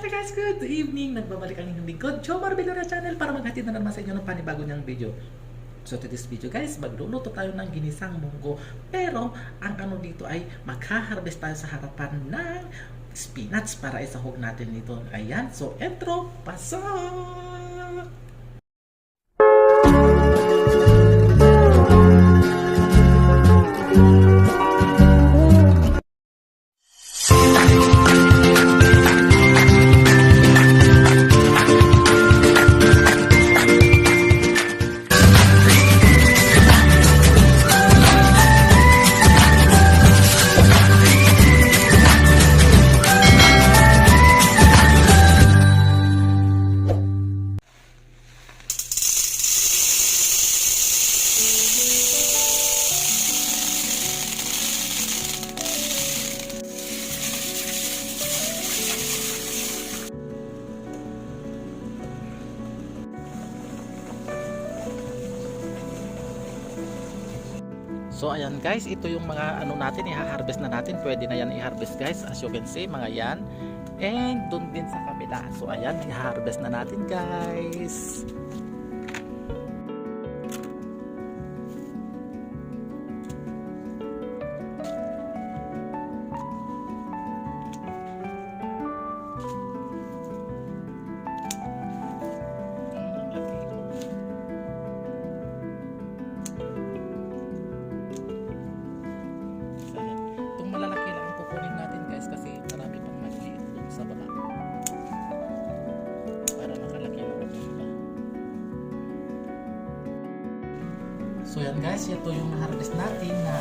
Hi guys, good evening! Nagbabalik ang inyong lingkod, Joe Marbilora Channel para maghatid na naman sa inyo ng panibago niyang video. So to this video guys, magluluto tayo ng ginisang munggo. Pero ang ano dito ay magha-harvest tayo sa harapan ng spinach para isahog natin ito. Ayan, so intro, pasok! So ayan guys, ito yung mga ano natin, i-harvest na natin. Pwede na yan i-harvest guys. As you can see, mga yan. And dun din sa kabila. So ayan, i-harvest na natin guys. Yan guys, ito yung harvest natin na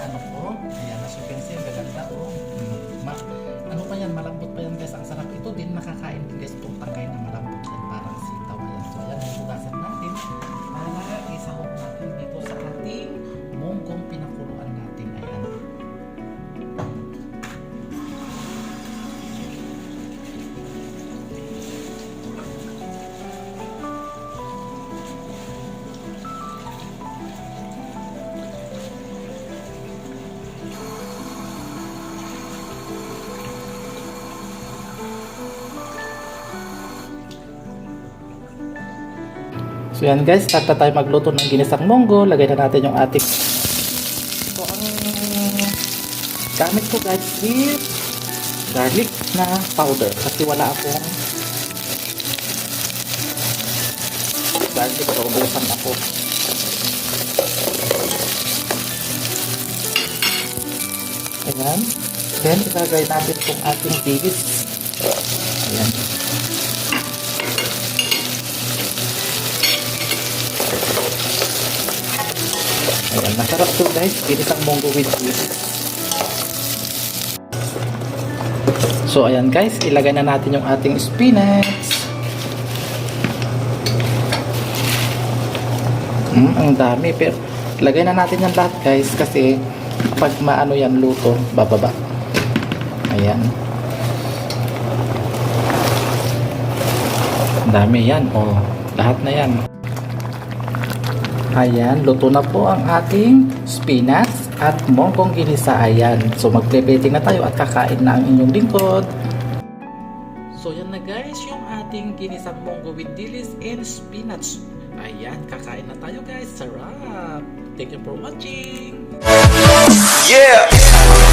So yan guys, start na tayo magluto ng ginisang munggo. Lagay na natin yung ating... So ang gamit ko guys is garlic na powder. Kasi wala akong garlic. So ubusan ako. Ayan. Then ilagay natin itong ating dilis. Masarap to guys. Ginisang munggo with cheese. So ayan guys, ilagay na natin yung ating spinach. Hmm, ang dami. Pero lagay na natin yan lahat guys kasi pag maano yan luto, bababa. Ayan. Ang dami yan. Oh, lahat na yan. Ayan, luto na po ang ating spinach at mongkong ginisa. Ayan. So magple-plating na tayo at kakain na ang inyong lingkod. So yan na guys, yung ating ginisang monggo with dilis and spinach. Ayan, kakain na tayo guys. Sarap! Thank you for watching! Yeah.